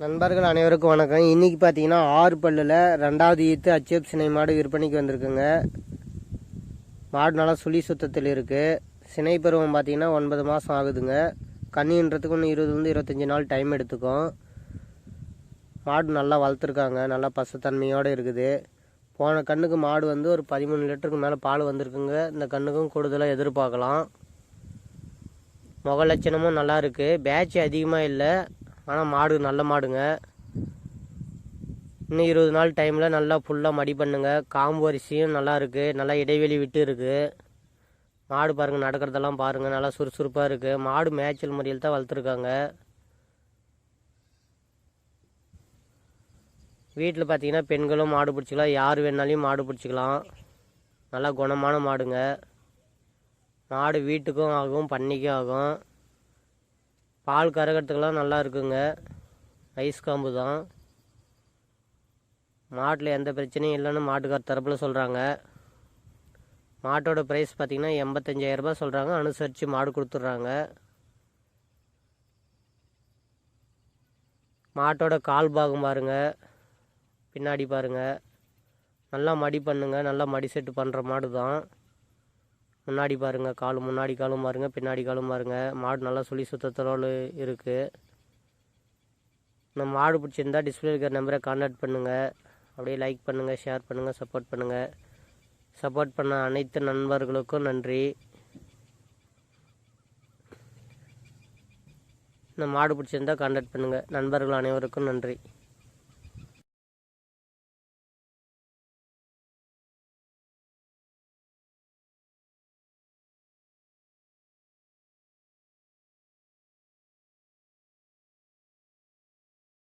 நண்பர்கள் அனைவருக்கும் வணக்கம். இன்றைக்கி பார்த்தீங்கன்னா ஆறு பல்லில் ரெண்டாவது ஈத்து அச்சேப் சினை மாடு விற்பனைக்கு வந்திருக்குங்க. மாடு நல்லா சுழி சுத்தத்தில் இருக்குது சினை பருவம் பார்த்தீங்கன்னா ஒன்பது மாதம் ஆகுதுங்க. கண்ணின்றதுக்கு ஒன்று இருபதுலேருந்து இருபத்தஞ்சி நாள் டைம் எடுத்துக்கும். மாடு நல்லா வளர்த்துருக்காங்க. நல்லா பசுத்தன்மையோடு இருக்குது. போன கண்ணுக்கு மாடு வந்து ஒரு பதிமூணு லிட்டருக்கு மேலே பால் வந்திருக்குங்க. இந்த கண்ணுக்கும் கூடுதலாக எதிர்பார்க்கலாம். முக லட்சணமும் நல்லா இருக்குது பேட்ச் அதிகமாக இல்லை. ஆனால் மாடு நல்ல மாடுங்க. இன்னும் இருபது நாள் டைமில் நல்லா ஃபுல்லாக மடி பண்ணுங்க. காம்பு அரிசியும் நல்லா இருக்குது நல்லா இடைவெளி விட்டு இருக்குது மாடு பாருங்கள் நடக்கிறதெல்லாம் பாருங்கள் நல்லா சுறுசுறுப்பாக இருக்குது மாடு மேய்ச்சல் முறையில் தான் வளர்த்துருக்காங்க. வீட்டில் பார்த்தீங்கன்னா பெண்களும் மாடு பிடிச்சிக்கலாம். யார் வேணாலையும் மாடு பிடிச்சிக்கலாம். நல்லா குணமான மாடுங்க. மாடு வீட்டுக்கும் ஆகும் பண்ணிக்கும் ஆகும். பால் கறக்கிறதுக்கெல்லாம் நல்லா இருக்குங்க. ஐஸ் காம்பு தான். மாட்டில் எந்த பிரச்சனையும் இல்லைன்னு மாட்டுக்கார் தரப்பில் சொல்கிறாங்க மாட்டோட ப்ரைஸ் பார்த்திங்கன்னா எண்பத்தஞ்சாயிரரூபா சொல்கிறாங்க அனுசரித்து மாடு கொடுத்துட்றாங்க. மாட்டோட கால் பாகம் பாருங்க. பின்னாடி பாருங்க. நல்லா மடி பண்ணுங்கள் நல்லா மடி செட்டு பண்ணுற மாடு தான். முன்னாடி பாருங்கள் கால் முன்னாடி காலும் பாருங்கள் பின்னாடி காலும் பாருங்கள் மாடு நல்லா சுழி சுத்தத்தோடு இருக்குது நம்ம மாடு பிடிச்சிருந்தா டிஸ்பிளே இருக்கிற நம்பரை கான்டாக்ட் பண்ணுங்கள் அப்படியே லைக் பண்ணுங்கள் ஷேர் பண்ணுங்கள் சப்போர்ட் பண்ணுங்கள் சப்போர்ட் பண்ண அனைத்து நண்பர்களுக்கும் நன்றி. இந்த மாடு பிடிச்சிருந்தா கான்டாக்ட் பண்ணுங்கள் நண்பர்கள் அனைவருக்கும் நன்றி.